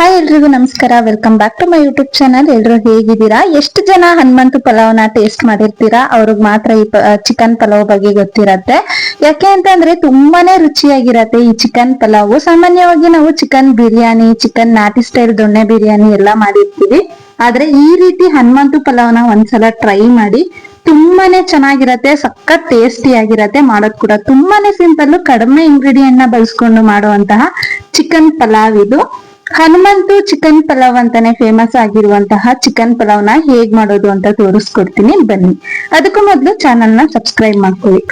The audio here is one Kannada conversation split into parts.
ಹಾಯ್ ಎಲ್ರಿಗೂ ನಮಸ್ಕಾರ. Welcome back to my YouTube channel ಎಲ್ರು ಹೇಗಿದ್ದೀರಾ? ಎಷ್ಟು ಜನ ಹನುಮಂತು ಪಲಾವ್ನ ಟೇಸ್ಟ್ ಮಾಡಿರ್ತೀರಾ? ಅವ್ರಿಗೆ ಮಾತ್ರ ಈ ಚಿಕನ್ ಪಲಾವ್ ಬಗ್ಗೆ ಗೊತ್ತಿರತ್ತೆ. ಯಾಕೆ ಅಂತಂದ್ರೆ ತುಂಬಾನೇ ರುಚಿಯಾಗಿರತ್ತೆ ಈ ಚಿಕನ್ ಪಲಾವ್. ಸಾಮಾನ್ಯವಾಗಿ ನಾವು ಚಿಕನ್ ಬಿರಿಯಾನಿ ಚಿಕನ್ ನಾಟಿ ಸ್ಟೈಲ್ ದೊಣ್ಣೆ ಬಿರಿಯಾನಿ ಎಲ್ಲ ಮಾಡಿರ್ತೀವಿ. ಆದ್ರೆ ಈ ರೀತಿ ಹನುಮಂತು ಪಲಾವ್ನ ಒಂದ್ಸಲ ಟ್ರೈ ಮಾಡಿ ತುಂಬಾನೇ ಚೆನ್ನಾಗಿರತ್ತೆ, ಸಖತ್ ಟೇಸ್ಟಿ ಆಗಿರತ್ತೆ, ಮಾಡೋದ್ ಕೂಡ ತುಂಬಾನೇ ಸಿಂಪಲ್ ಕಡಿಮೆ ಇಂಗ್ರೀಡಿಯಂಟ್ನ ಬಳಸ್ಕೊಂಡು ಮಾಡುವಂತಹ ಚಿಕನ್ ಪಲಾವ್ ಇದು. ಹನುಮಂತು ಚಿಕನ್ ಪಲಾವ್ ಅಂತಾನೆ ಫೇಮಸ್ ಆಗಿರುವಂತಹ ಚಿಕನ್ ಪಲಾವ್ನ ಹೇಗ್ ಮಾಡೋದು ಅಂತ ತೋರಿಸ್ಕೊಡ್ತೀನಿ. ಬನ್ನಿ. ಅದಕ್ಕೂ ಮೊದಲು ಚಾನಲ್ನ ಸಬ್ಸ್ಕ್ರೈಬ್ ಮಾಡ್ಕೊಳ್ಳಿ.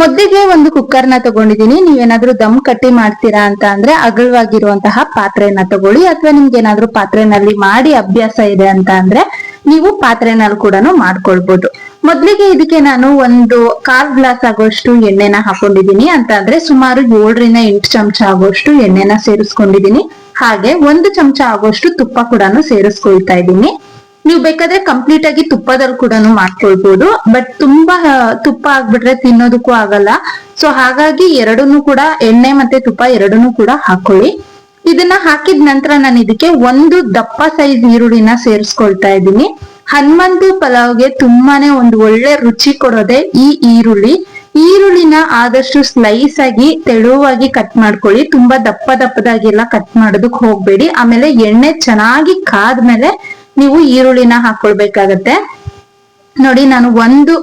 ಮೊದಲಿಗೆ ಒಂದು ಕುಕ್ಕರ್ನ ತಗೊಂಡಿದೀನಿ ನೀವೇನಾದ್ರೂ ದಮ್ ಕಟ್ಟಿ ಮಾಡ್ತೀರಾ ಅಂತ ಅಂದ್ರೆ ಅಗಲವಾಗಿರುವಂತಹ ಪಾತ್ರೆನ ತಗೊಳ್ಳಿ. ಅಥವಾ ನಿಮ್ಗೆ ಏನಾದ್ರೂ ಪಾತ್ರೆನಲ್ಲಿ ಮಾಡಿ ಅಭ್ಯಾಸ ಇದೆ ಅಂತ ಅಂದ್ರೆ ನೀವು ಪಾತ್ರೆನಲ್ಲಿ ಕೂಡ ಮಾಡ್ಕೊಳ್ಬಹುದು ಮೊದ್ಲಿಗೆ ಇದಕ್ಕೆ ನಾನು ಒಂದು ಕಾಲ್ ಗ್ಲಾಸ್ ಆಗೋಷ್ಟು ಎಣ್ಣೆನ ಹಾಕೊಂಡಿದೀನಿ ಅಂತ ಅಂದ್ರೆ ಸುಮಾರು ಏಳರಿಂದ ಎಂಟು ಚಮಚ ಆಗೋಷ್ಟು ಎಣ್ಣೆನ ಸೇರಿಸ್ಕೊಂಡಿದೀನಿ ಹಾಗೆ ಒಂದು ಚಮಚ ಆಗೋಷ್ಟು ತುಪ್ಪ ಕೂಡ ಸೇರಿಸ್ಕೊಳ್ತಾ ಇದ್ದೀನಿ. ನೀವು ಬೇಕಾದ್ರೆ ಕಂಪ್ಲೀಟ್ ಆಗಿ ತುಪ್ಪದಲ್ಲಿ ಕೂಡ ಮಾಡ್ಕೊಳ್ಬಹುದು ಬಟ್ ತುಂಬಾ ತುಪ್ಪ ಆಗ್ಬಿಟ್ರೆ ತಿನ್ನೋದಕ್ಕೂ ಆಗಲ್ಲ. ಸೊ ಹಾಗಾಗಿ ಎರಡನ್ನೂ ಕೂಡ, ಎಣ್ಣೆ ಮತ್ತೆ ತುಪ್ಪ ಎರಡನ್ನೂ ಕೂಡ ಹಾಕೊಳ್ಳಿ. ಇದನ್ನ ಹಾಕಿದ ನಂತರ ನಾನು ಇದಕ್ಕೆ ಒಂದು ದಪ್ಪ ಸೈಜ್ ಈರುಳ್ಳಿನ ಸೇರಿಸ್ಕೊಳ್ತಾ ಇದ್ದೀನಿ. ಹನುಮಂತು ಪಲಾವ್ಗೆ ತುಂಬಾನೇ ಒಂದು ಒಳ್ಳೆ ರುಚಿ ಕೊಡೋದೆ ಈ ಈರುಳ್ಳಿ. ಈರುಳ್ಳಿನ ಆದಷ್ಟು ಸ್ಲೈಸ್ ಆಗಿ ತೆಳುವಾಗಿ ಕಟ್ ಮಾಡ್ಕೊಳ್ಳಿ. ತುಂಬಾ ದಪ್ಪ ದಪ್ಪದಾಗೆಲ್ಲ ಕಟ್ ಮಾಡೋದಕ್ ಹೋಗ್ಬೇಡಿ. ಆಮೇಲೆ ಎಣ್ಣೆ ಚೆನ್ನಾಗಿ ಕಾದ್ಮೇಲೆ ನೀವು ಈರುಳ್ಳಿನ ಹಾಕೊಳ್ಬೇಕಾಗತ್ತೆ. ನೋಡಿ ನಾನು ಒಂದು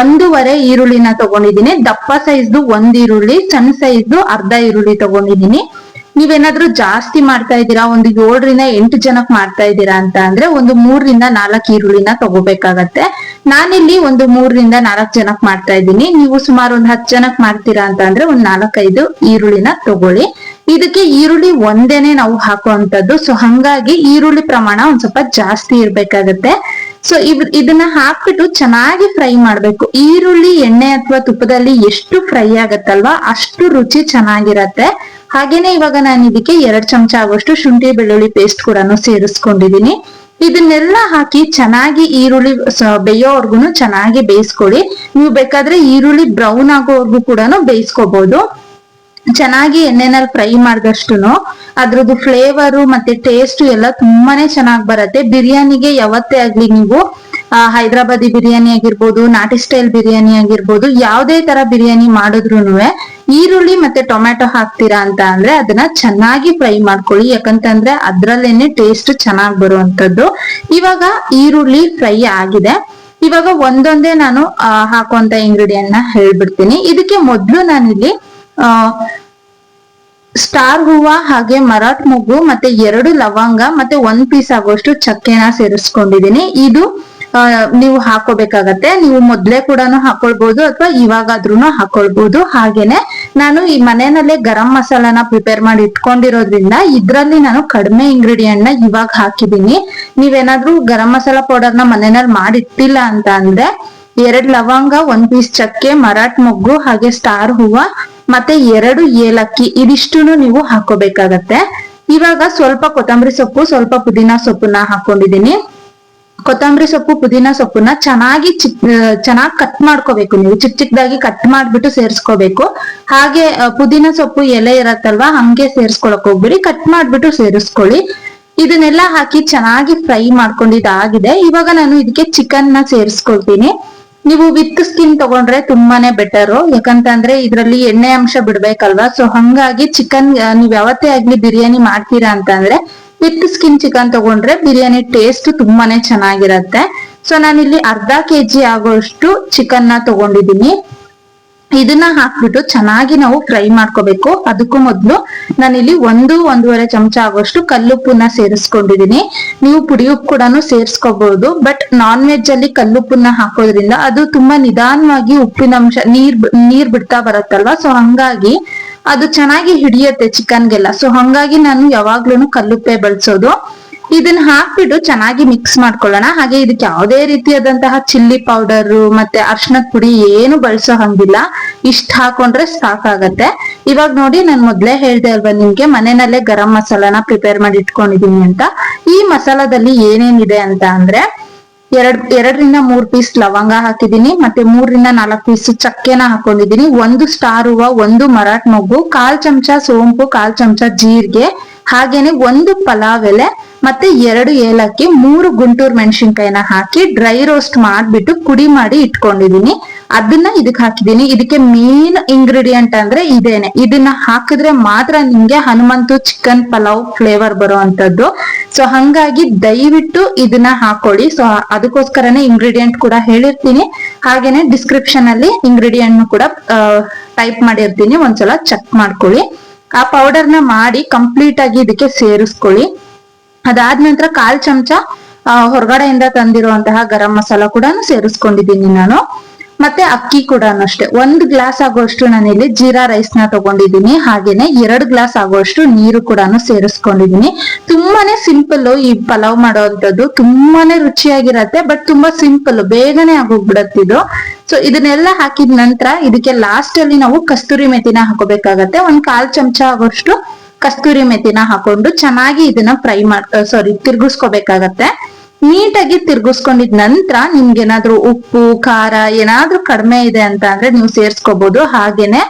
ಒಂದೂವರೆ ಈರುಳ್ಳಿನ ತಗೊಂಡಿದ್ದೀನಿ. ದಪ್ಪ ಸೈಜ್ದು ಒಂದ್ ಈರುಳ್ಳಿ, ಸಣ್ಣ ಸೈಜ್ದು ಅರ್ಧ ಈರುಳ್ಳಿ ತಗೊಂಡಿದ್ದೀನಿ. ನೀವೇನಾದ್ರೂ ಜಾಸ್ತಿ ಮಾಡ್ತಾ ಇದ್ದೀರಾ? ಒಂದು ಏಳರಿಂದ ಎಂಟು ಜನಕ್ ಮಾಡ್ತಾ ಇದ್ದೀರಾ ಅಂತ ಅಂದ್ರೆ ಒಂದು ಮೂರರಿಂದ ನಾಲ್ಕು ಈರುಳ್ಳಿನ ತಗೋಬೇಕಾಗತ್ತೆ. ನಾನಿಲ್ಲಿ ಒಂದು ಮೂರರಿಂದ ನಾಲ್ಕು ಜನಕ್ ಮಾಡ್ತಾ ಇದ್ದೀನಿ. ನೀವು ಸುಮಾರು ಒಂದು ಹತ್ತು ಜನಕ್ ಮಾಡ್ತೀರಾ ಅಂತ ಅಂದ್ರೆ ಒಂದ್ ನಾಲ್ಕೈದು ಈರುಳ್ಳಿನ ತಗೊಳ್ಳಿ. ಇದಕ್ಕೆ ಈರುಳ್ಳಿ ಒಂದೇನೆ ನಾವು ಹಾಕುವಂತದ್ದು ಸೊ ಹಂಗಾಗಿ ಈರುಳ್ಳಿ ಪ್ರಮಾಣ ಒಂದ್ ಸ್ವಲ್ಪ ಜಾಸ್ತಿ ಇರ್ಬೇಕಾಗತ್ತೆ. ಸೊ ಇವ್ ಇದನ್ನ ಹಾಕ್ಬಿಟ್ಟು ಚೆನ್ನಾಗಿ ಫ್ರೈ ಮಾಡ್ಬೇಕು. ಈರುಳ್ಳಿ ಎಣ್ಣೆ ಅಥವಾ ತುಪ್ಪದಲ್ಲಿ ಎಷ್ಟು ಫ್ರೈ ಆಗತ್ತಲ್ವಾ, ಅಷ್ಟು ರುಚಿ ಚೆನ್ನಾಗಿರತ್ತೆ. ಹಾಗೇನೆ ಇವಾಗ ನಾನು ಇದಕ್ಕೆ ಎರಡ್ ಚಮಚ ಆಗುವಷ್ಟು ಶುಂಠಿ ಬೆಳ್ಳುಳ್ಳಿ ಪೇಸ್ಟ್ ಕೂಡ ಸೇರಿಸ್ಕೊಂಡಿದೀನಿ. ಇದನ್ನೆಲ್ಲ ಹಾಕಿ ಚೆನ್ನಾಗಿ ಈರುಳ್ಳಿ ಬೇಯೋವರ್ಗು ಚೆನ್ನಾಗಿ ಬೇಯಿಸ್ಕೊಳ್ಳಿ. ನೀವು ಬೇಕಾದ್ರೆ ಈರುಳ್ಳಿ ಬ್ರೌನ್ ಆಗೋವರೆಗೂ ಕೂಡ ಬೇಯಿಸ್ಕೋಬಹುದು ಚೆನ್ನಾಗಿ ಎಣ್ಣೆನಲ್ಲಿ ಫ್ರೈ ಮಾಡಿದಷ್ಟುನು ಅದ್ರದ್ದು ಫ್ಲೇವರು ಮತ್ತೆ ಟೇಸ್ಟ್ ಎಲ್ಲ ತುಂಬಾನೇ ಚೆನ್ನಾಗಿ ಬರುತ್ತೆ. ಬಿರಿಯಾನಿಗೆ ಯಾವತ್ತೇ ಆಗ್ಲಿ ನೀವು ಹೈದ್ರಾಬಾದಿ ಬಿರಿಯಾನಿ ಆಗಿರ್ಬೋದು, ನಾಟಿ ಸ್ಟೈಲ್ ಬಿರಿಯಾನಿ ಆಗಿರ್ಬೋದು, ಯಾವುದೇ ತರ ಬಿರಿಯಾನಿ ಮಾಡಿದ್ರು ಈರುಳ್ಳಿ ಮತ್ತೆ ಟೊಮ್ಯಾಟೊ ಹಾಕ್ತೀರಾ ಅಂತ ಅಂದ್ರೆ ಅದನ್ನ ಚೆನ್ನಾಗಿ ಫ್ರೈ ಮಾಡ್ಕೊಳ್ಳಿ. ಯಾಕಂತಂದ್ರೆ ಅದ್ರಲ್ಲೇನೆ ಟೇಸ್ಟ್ ಚೆನ್ನಾಗಿ ಬರುವಂತದ್ದು ಇವಾಗ ಈರುಳ್ಳಿ ಫ್ರೈ ಆಗಿದೆ. ಇವಾಗ ಒಂದೊಂದೇ ನಾನು ಹಾಕುವಂತ ಇಂಗ್ರೀಡಿಯಂಟ್ನ ಹೇಳ್ಬಿಡ್ತೀನಿ. ಇದಕ್ಕೆ ಮೊದ್ಲು ನಾನಿಲ್ಲಿ, ಆ, ಸ್ಟಾರ್ ಹೂವ ಹಾಗೆ ಮರಾಠ್ ಮೊಗ್ಗು ಮತ್ತೆ ಎರಡು ಲವಂಗ ಮತ್ತೆ ಒಂದ್ ಪೀಸ್ ಆಗೋಷ್ಟು ಚಕ್ಕೆನ ಸೇರಿಸ್ಕೊಂಡಿದೀನಿ ಇದು ನೀವು ಹಾಕೋಬೇಕಾಗತ್ತೆ. ನೀವು ಮೊದ್ಲೇ ಕೂಡ ಹಾಕೊಳ್ಬಹುದು ಅಥವಾ ಇವಾಗಾದ್ರೂ ಹಾಕೊಳ್ಬಹುದು ಹಾಗೇನೆ ನಾನು ಈ ಮನೆಯಲ್ಲೇ ಗರಂ ಮಸಾಲಾನ ಪ್ರಿಪೇರ್ ಮಾಡಿ ಇಟ್ಕೊಂಡಿರೋದ್ರಿಂದ ಇದ್ರಲ್ಲಿ ನಾನು ಕಡಿಮೆ ಇಂಗ್ರೀಡಿಯೆಂಟ್ನ ಇವಾಗ ಹಾಕಿದೀನಿ ನೀವೇನಾದ್ರೂ ಗರಂ ಮಸಾಲಾ ಪೌಡರ್ನ ಮನೆಯಲ್ಲಿ ಮಾಡಿಟ್ಟಿಲ್ಲ ಅಂತ ಅಂದ್ರೆ ಎರಡ್ ಲವಂಗ, ಒಂದ್ ಪೀಸ್ ಚಕ್ಕೆ, ಮರಾಠ್ ಮೊಗ್ಗು, ಹಾಗೆ ಸ್ಟಾರ್ ಹೂವ, ಮತ್ತೆ ಎರಡು ಏಲಕ್ಕಿ ಇದಿಷ್ಟುನು ನೀವು ಹಾಕೋಬೇಕಾಗತ್ತೆ. ಇವಾಗ ಸ್ವಲ್ಪ ಕೊತ್ತಂಬರಿ ಸೊಪ್ಪು, ಸ್ವಲ್ಪ ಪುದೀನ ಸೊಪ್ಪನ್ನ ಹಾಕೊಂಡಿದೀನಿ ಕೊತ್ತಂಬರಿ ಸೊಪ್ಪು, ಪುದೀನ ಸೊಪ್ಪನ್ನ ಚೆನ್ನಾಗಿ ಚಿಕ್ ಚೆನ್ನಾಗಿ ಕಟ್ ಮಾಡ್ಕೋಬೇಕು ನೀವು. ಚಿಕ್ಕ ಚಿಕ್ಕದಾಗಿ ಕಟ್ ಮಾಡ್ಬಿಟ್ಟು ಸೇರಿಸ್ಕೋಬೇಕು. ಹಾಗೆ ಪುದೀನಾ ಸೊಪ್ಪು ಎಲೆ ಇರತ್ತಲ್ವಾ, ಹಂಗೆ ಸೇರಿಸ್ಕೊಳಕ್ ಹೋಗ್ಬಿಡಿ. ಕಟ್ ಮಾಡ್ಬಿಟ್ಟು ಸೇರಿಸ್ಕೊಳ್ಳಿ. ಇದನ್ನೆಲ್ಲ ಹಾಕಿ ಚೆನ್ನಾಗಿ ಫ್ರೈ ಮಾಡ್ಕೊಂಡಿದ್ದಾಗಿದೆ ಇವಾಗ ನಾನು ಇದಕ್ಕೆ ಚಿಕನ್ನ ಸೇರಿಸ್ಕೊಳ್ತೀನಿ. ನೀವು ವಿತ್ ಸ್ಕಿನ್ ತಗೊಂಡ್ರೆ ತುಂಬಾನೇ ಬೆಟರು ಯಾಕಂತಂದ್ರೆ ಇದ್ರಲ್ಲಿ ಎಣ್ಣೆ ಅಂಶ ಬಿಡ್ಬೇಕಲ್ವಾ? ಸೊ ಹಂಗಾಗಿ ಚಿಕನ್ ನೀವ್ ಯಾವತ್ತೇ ಆಗ್ಲಿ ಬಿರಿಯಾನಿ ಮಾಡ್ತೀರಾ ಅಂತಂದ್ರೆ ವಿತ್ ಸ್ಕಿನ್ ಚಿಕನ್ ತಗೊಂಡ್ರೆ ಬಿರಿಯಾನಿ ಟೇಸ್ಟ್ ತುಂಬಾನೇ ಚೆನ್ನಾಗಿರತ್ತೆ. ಸೊ ನಾನಿಲ್ಲಿ ಅರ್ಧ ಕೆಜಿ ಆಗೋಷ್ಟು ಚಿಕನ್ನ ತಗೊಂಡಿದೀನಿ ಇದನ್ನ ಹಾಕ್ಬಿಟ್ಟು ಚೆನ್ನಾಗಿ ನಾವು ಫ್ರೈ ಮಾಡ್ಕೋಬೇಕು. ಅದಕ್ಕೂ ಮೊದಲು ನಾನಿಲ್ಲಿ ಒಂದು, ಒಂದೂವರೆ ಚಮಚ ಆಗೋಷ್ಟು ಕಲ್ಲುಪ್ಪನ್ನ ಸೇರಿಸ್ಕೊಂಡಿದೀನಿ ನೀವು ಪುಡಿ ಉಪ್ಪು ಕೂಡ ಸೇರಿಸ್ಕೋಬಹುದು ಬಟ್ ನಾನ್ ವೆಜ್ ಅಲ್ಲಿ ಕಲ್ಲುಪ್ಪನ್ನ ಹಾಕೋದ್ರಿಂದ ಅದು ತುಂಬಾ ನಿಧಾನವಾಗಿ ಉಪ್ಪಿನ ಅಂಶ, ನೀರ್ ನೀರ್ ಬಿಡ್ತಾ ಬರತ್ತಲ್ವಾ? ಸೊ ಹಂಗಾಗಿ ಅದು ಚೆನ್ನಾಗಿ ಹಿಡಿಯುತ್ತೆ ಚಿಕನ್ಗೆಲ್ಲ. ಸೊ ಹಂಗಾಗಿ ನಾನು ಯಾವಾಗ್ಲೂ ಕಲ್ಲುಪ್ಪೆ ಬಳಸೋದು. ಇದನ್ನ ಹಾಕ್ಬಿಟ್ಟು ಚೆನ್ನಾಗಿ ಮಿಕ್ಸ್ ಮಾಡ್ಕೊಳ್ಳೋಣ. ಹಾಗೆ ಇದಕ್ಕೆ ಯಾವುದೇ ರೀತಿಯಾದಂತಹ ಚಿಲ್ಲಿ ಪೌಡರ್ ಮತ್ತೆ ಅರ್ಶನದ ಪುಡಿ ಏನು ಬಳಸೋ ಹಂಗಿಲ್ಲ. ಇಷ್ಟ ಹಾಕೊಂಡ್ರೆ ಸಾಕಾಗತ್ತೆ. ಇವಾಗ ನೋಡಿ, ನಾನು ಮೊದ್ಲೇ ಹೇಳ್ದೆ ಅಲ್ವಾ ನಿಮ್ಗೆ, ಮನೆಯಲ್ಲೇ ಗರಂ ಮಸಾಲಾನ ಪ್ರಿಪೇರ್ ಮಾಡಿ ಇಟ್ಕೊಂಡಿದೀನಿ ಅಂತ. ಈ ಮಸಾಲದಲ್ಲಿ ಏನೇನಿದೆ ಅಂತ ಅಂದ್ರೆ ಎರಡ್, ಎರಡರಿಂದ ಮೂರ್ ಪೀಸ್ ಲವಂಗ ಹಾಕಿದೀನಿ ಮತ್ತೆ ಮೂರರಿಂದ ನಾಲ್ಕು ಪೀಸ್ ಚಕ್ಕೆನ ಹಾಕೊಂಡಿದೀನಿ ಒಂದು ಸ್ಟಾರ್ ಹೂವ, ಒಂದು ಮರಾಠ್ ಮೊಗ್ಗು, ಕಾಲ್ ಚಮಚ ಸೋಂಪು, ಕಾಲ್ ಚಮಚ ಜೀರಿಗೆ, ಹಾಗೇನೆ ಒಂದು ಪಲಾವ್ ಎಲೆ ಮತ್ತೆ ಎರಡು ಏಲಕ್ಕಿ, ಮೂರು ಗುಂಟೂರು ಮೆಣಸಿನ್ಕಾಯಿನ ಹಾಕಿ ಡ್ರೈ ರೋಸ್ಟ್ ಮಾಡ್ಬಿಟ್ಟು ಪುಡಿ ಮಾಡಿ ಇಟ್ಕೊಂಡಿದೀನಿ. ಅದನ್ನ ಇದಕ್ಕೆ ಹಾಕಿದೀನಿ. ಇದಕ್ಕೆ ಮೇನ್ ಇಂಗ್ರೀಡಿಯಂಟ್ ಅಂದ್ರೆ ಇದೇನೆ. ಇದನ್ನ ಹಾಕಿದ್ರೆ ಮಾತ್ರ ನಿಮ್ಗೆ ಹನುಮಂತು ಚಿಕನ್ ಪಲಾವ್ ಫ್ಲೇವರ್ ಬರುವಂತದ್ದು ಸೊ ಹಂಗಾಗಿ ದಯವಿಟ್ಟು ಇದನ್ನ ಹಾಕೊಳ್ಳಿ. ಸೊ ಅದಕ್ಕೋಸ್ಕರನೇ ಇಂಗ್ರೀಡಿಯಂಟ್ ಕೂಡ ಹೇಳಿರ್ತೀನಿ. ಹಾಗೇನೆ ಡಿಸ್ಕ್ರಿಪ್ಷನ್ ಅಲ್ಲಿ ಇಂಗ್ರೀಡಿಯಂಟ್ ಕೂಡ ಟೈಪ್ ಮಾಡಿರ್ತೀನಿ. ಒಂದ್ಸಲ ಚೆಕ್ ಮಾಡ್ಕೊಳ್ಳಿ. ಆ ಪೌಡರ್ನ ಮಾಡಿ ಕಂಪ್ಲೀಟ್ ಆಗಿ ಇದಕ್ಕೆ ಸೇರಿಸ್ಕೊಳ್ಳಿ. ಅದಾದ ನಂತರ ಕಾಲ್ ಚಮಚ ಹೊರಗಡೆಯಿಂದ ತಂದಿರುವಂತಹ ಗರಂ ಮಸಾಲ ಕೂಡ ಸೇರಿಸ್ಕೊಂಡಿದ್ದೀನಿ ನಾನು. ಮತ್ತೆ ಅಕ್ಕಿ ಕೂಡ ಅಷ್ಟೇ. ಒಂದ್ ಗ್ಲಾಸ್ ಆಗುವಷ್ಟು ನಾನಿಲ್ಲಿ ಜೀರಾ ರೈಸ್ನ ತಗೊಂಡಿದ್ದೀನಿ. ಹಾಗೇನೆ ಎರಡ್ ಗ್ಲಾಸ್ ಆಗುವಷ್ಟು ನೀರು ಕೂಡ ಸೇರಿಸ್ಕೊಂಡಿದ್ದೀನಿ. ತುಂಬಾನೇ ಸಿಂಪಲ್ ಈ ಪಲಾವ್ ಮಾಡೋವಂಥದ್ದು ತುಂಬಾನೇ ರುಚಿಯಾಗಿರತ್ತೆ ಬಟ್ ತುಂಬಾ ಸಿಂಪಲ್ ಬೇಗನೆ ಆಗೋಗ್ಬಿಡತ್ತಿದು ಸೊ ಇದನ್ನೆಲ್ಲ ಹಾಕಿದ ನಂತರ ಇದಕ್ಕೆ ಲಾಸ್ಟ್ ಅಲ್ಲಿ ನಾವು ಕಸ್ತೂರಿ ಮೆಥಿನ ಹಾಕೋಬೇಕಾಗತ್ತೆ. ಒಂದ್ ಕಾಲ್ ಚಮಚ ಆಗೋಷ್ಟು ಕಸ್ತೂರಿ ಮೆಥಿನ ಹಾಕೊಂಡು ಚೆನ್ನಾಗಿ ಇದನ್ನ ಫ್ರೈ ಮಾಡ್ ಸಾರಿ ತಿರ್ಗಿಸ್ಕೋಬೇಕಾಗತ್ತೆ. ನೀಟಾಗಿ ತಿರ್ಗಿಸ್ಕೊಂಡಿದ್ ನಂತರ ನಿಮ್ಗೆ ಏನಾದ್ರು ಉಪ್ಪು, ಖಾರ ಏನಾದ್ರೂ ಕಡಿಮೆ ಇದೆ ಅಂತ ಅಂದ್ರೆ ನೀವು ಸೇರ್ಸ್ಕೋಬಹುದು ಹಾಗೇನೆ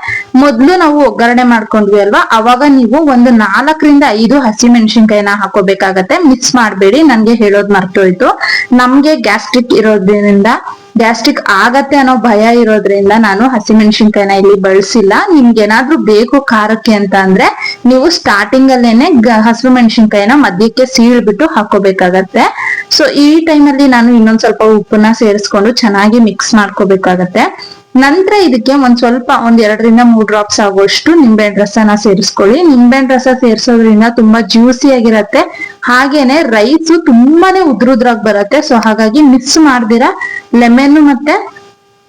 ಮೊದ್ಲು ನಾವು ಒಗ್ಗರಣೆ ಮಾಡ್ಕೊಂಡ್ವಿ ಅಲ್ವಾ? ಅವಾಗ ನೀವು ಒಂದು ನಾಲ್ಕರಿಂದ ಐದು ಹಸಿ ಮೆಣಸಿನ್ಕಾಯಿನ ಹಾಕೋಬೇಕಾಗತ್ತೆ. ಮಿಕ್ಸ್ ಮಾಡಬೇಡಿ. ನನ್ಗೆ ಹೇಳೋದ್ ಮರ್ತೋಯ್ತು. ನಮ್ಗೆ ಗ್ಯಾಸ್ಟ್ರಿಕ್ ಇರೋದ್ರಿಂದ ಗ್ಯಾಸ್ಟ್ರಿಕ್ ಆಗತ್ತೆ ಅನ್ನೋ ಭಯ ಇರೋದ್ರಿಂದ ನಾನು ಹಸಿಮೆಣಸಿನ್ಕಾಯಿನ ಇಲ್ಲಿ ಬಳಸಿಲ್ಲ. ನಿಮ್ಗೆ ಏನಾದ್ರೂ ಬೇಕು ಖಾರಕ್ಕೆ ಅಂತ ಅಂದ್ರೆ ನೀವು ಸ್ಟಾರ್ಟಿಂಗ್ ಅಲ್ಲೇನೆ ಹಸಿರು ಮೆಣಸಿನ್ಕಾಯಿನ ಮಧ್ಯಕ್ಕೆ ಸೀಳ್ಬಿಟ್ಟು ಹಾಕೋಬೇಕಾಗತ್ತೆ. ಸೊ ಈ ಟೈಮ್ ಅಲ್ಲಿ ನಾನು ಇನ್ನೊಂದ್ ಸ್ವಲ್ಪ ಉಪ್ಪನ್ನ ಸೇರಿಸ್ಕೊಂಡು ಚೆನ್ನಾಗಿ ಮಿಕ್ಸ್ ಮಾಡ್ಕೋಬೇಕಾಗತ್ತೆ. ನಂತರ ಇದಕ್ಕೆ ಒಂದ್ ಸ್ವಲ್ಪ ಒಂದ್ ಎರಡರಿಂದ ಮೂರ್ ಡ್ರಾಪ್ಸ್ ಆಗುವಷ್ಟು ನಿಂಬೆ ರಸನ ಸೇರಿಸ್ಕೊಳ್ಳಿ. ನಿಂಬೆ ರಸ ಸೇರಿಸೋದ್ರಿಂದ ತುಂಬಾ ಜ್ಯೂಸಿ ಆಗಿರತ್ತೆ. ಹಾಗೇನೆ ರೈಸ್ ತುಂಬಾನೇ ಉದ್ರುದ್ರಾಗ್ ಬರತ್ತೆ. ಸೊ ಹಾಗಾಗಿ ಮಿಕ್ಸ್ ಮಾಡ್ದಿರಾ ಲೆಮನ್ ಮತ್ತೆ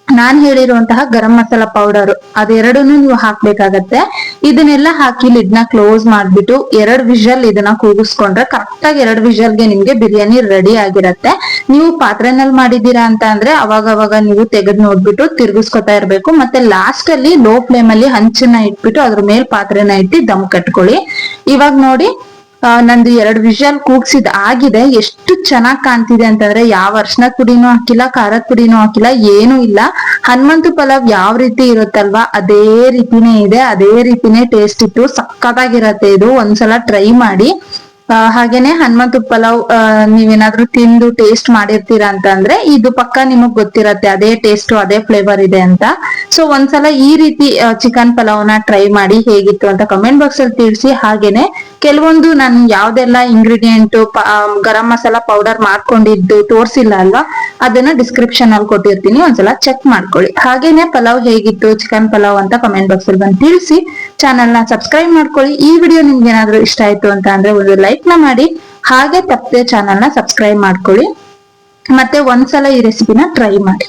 ನಾನ್ ಹೇಳಿರುವಂತಹ ಗರಂ ಮಸಾಲಾ ಪೌಡರ್ ಅದೆರಡನ್ನು ನೀವು ಹಾಕ್ಬೇಕಾಗತ್ತೆ. ಇದನ್ನೆಲ್ಲ ಹಾಕಿ ಇದನ್ನ ಕ್ಲೋಸ್ ಮಾಡ್ಬಿಟ್ಟು ಎರಡ್ ವಿಷಲ್ ಇದನ್ನ ಕೂಗಿಸ್ಕೊಂಡ್ರೆ ಕರೆಕ್ಟ್ ಆಗಿ ಎರಡ್ ವಿಷಲ್ಗೆ ನಿಮ್ಗೆ ಬಿರಿಯಾನಿ ರೆಡಿ ಆಗಿರತ್ತೆ. ನೀವು ಪಾತ್ರೆನಲ್ಲಿ ಮಾಡಿದೀರಾ ಅಂತ ಅಂದ್ರೆ ಅವಾಗ ಅವಾಗ ನೀವು ತೆಗೆದ್ ನೋಡ್ಬಿಟ್ಟು ತಿರ್ಗಿಸ್ಕೊತಾ ಇರ್ಬೇಕು. ಮತ್ತೆ ಲಾಸ್ಟ್ ಅಲ್ಲಿ ಲೋ ಫ್ಲೇಮ್ ಅಲ್ಲಿ ಹಂಚನ್ನ ಇಟ್ಬಿಟ್ಟು ಅದ್ರ ಮೇಲ್ ಪಾತ್ರೆನ ಇಟ್ಟು ದಮ್ ಕಟ್ಕೊಳ್ಳಿ. ಇವಾಗ ನೋಡಿ ನಂದು ಎರಡು ವಿಷಲ್ ಕೂಗ್ಸಿದ್ ಆಗಿದೆ. ಎಷ್ಟು ಚೆನ್ನಾಗ್ ಕಾಣ್ತಿದೆ ಅಂತಂದ್ರೆ ಯಾವ ಅರ್ಶನ ಪುಡಿನೂ ಹಾಕಿಲ್ಲ, ಖಾರದ ಪುಡಿನೂ ಹಾಕಿಲ್ಲ, ಏನೂ ಇಲ್ಲ. ಹನುಮಂತು ಪಲಾವ್ ಯಾವ ರೀತಿ ಇರುತ್ತಲ್ವಾ, ಅದೇ ರೀತಿನೇ ಇದೆ, ಅದೇ ರೀತಿನೇ ಟೇಸ್ಟ್ ಇತ್ತು. ಸಕ್ಕತ್ತಾಗಿರತ್ತೆ ಇದು. ಒಂದ್ಸಲ ಟ್ರೈ ಮಾಡಿ. ಹಾಗೇನೆ ಹನುಮಂತು ಪಲಾವ್ ನೀವೇನಾದ್ರೂ ತಿಂದು ಟೇಸ್ಟ್ ಮಾಡಿರ್ತೀರಾ ಅಂತ ಅಂದ್ರೆ ಇದು ಪಕ್ಕ ನಿಮಗ್ ಗೊತ್ತಿರತ್ತೆ, ಅದೇ ಟೇಸ್ಟ್ ಅದೇ ಫ್ಲೇವರ್ ಇದೆ ಅಂತ. ಸೊ ಒಂದ್ಸಲ ಈ ರೀತಿ ಚಿಕನ್ ಪಲಾವ್ನ ಟ್ರೈ ಮಾಡಿ ಹೇಗಿತ್ತು ಅಂತ ಕಮೆಂಟ್ ಬಾಕ್ಸ್ ಅಲ್ಲಿ ತಿಳಿಸಿ. ಹಾಗೇನೆ ಕೆಲವೊಂದು ನಾನು ಯಾವ್ದೆಲ್ಲ ಇಂಗ್ರೀಡಿಯೆಂಟ್ ಗರಂ ಮಸಾಲಾ ಪೌಡರ್ ಮಾಡ್ಕೊಂಡಿದ್ದು ತೋರ್ಸಿಲ್ಲ ಅಲ್ವಾ, ಅದನ್ನ ಡಿಸ್ಕ್ರಿಪ್ಷನ್ ಅಲ್ಲಿ ಕೊಟ್ಟಿರ್ತೀನಿ. ಒಂದ್ಸಲ ಚೆಕ್ ಮಾಡ್ಕೊಳ್ಳಿ. ಹಾಗೇನೆ ಪಲಾವ್ ಹೇಗಿತ್ತು ಚಿಕನ್ ಪಲಾವ್ ಅಂತ ಕಮೆಂಟ್ ಬಾಕ್ಸ್ ಅಲ್ಲಿ ಬಂದು ತಿಳಿಸಿ. ಚಾನಲ್ನ ಸಬ್ಸ್ಕ್ರೈಬ್ ಮಾಡ್ಕೊಳ್ಳಿ. ಈ ವಿಡಿಯೋ ನಿಮ್ಗೆ ಏನಾದ್ರು ಇಷ್ಟ ಆಯ್ತು ಅಂತ ಅಂದ್ರೆ ಒಂದು ಲೈಕ್ ನ ಮಾಡಿ ಹಾಗೆ ತಪ್ಪದೆ ಚಾನಲ್ನ ಸಬ್ಸ್ಕ್ರೈಬ್ ಮಾಡ್ಕೊಳ್ಳಿ. ಮತ್ತೆ ಒಂದ್ಸಲ ಈ ರೆಸಿಪಿನ ಟ್ರೈ ಮಾಡಿ.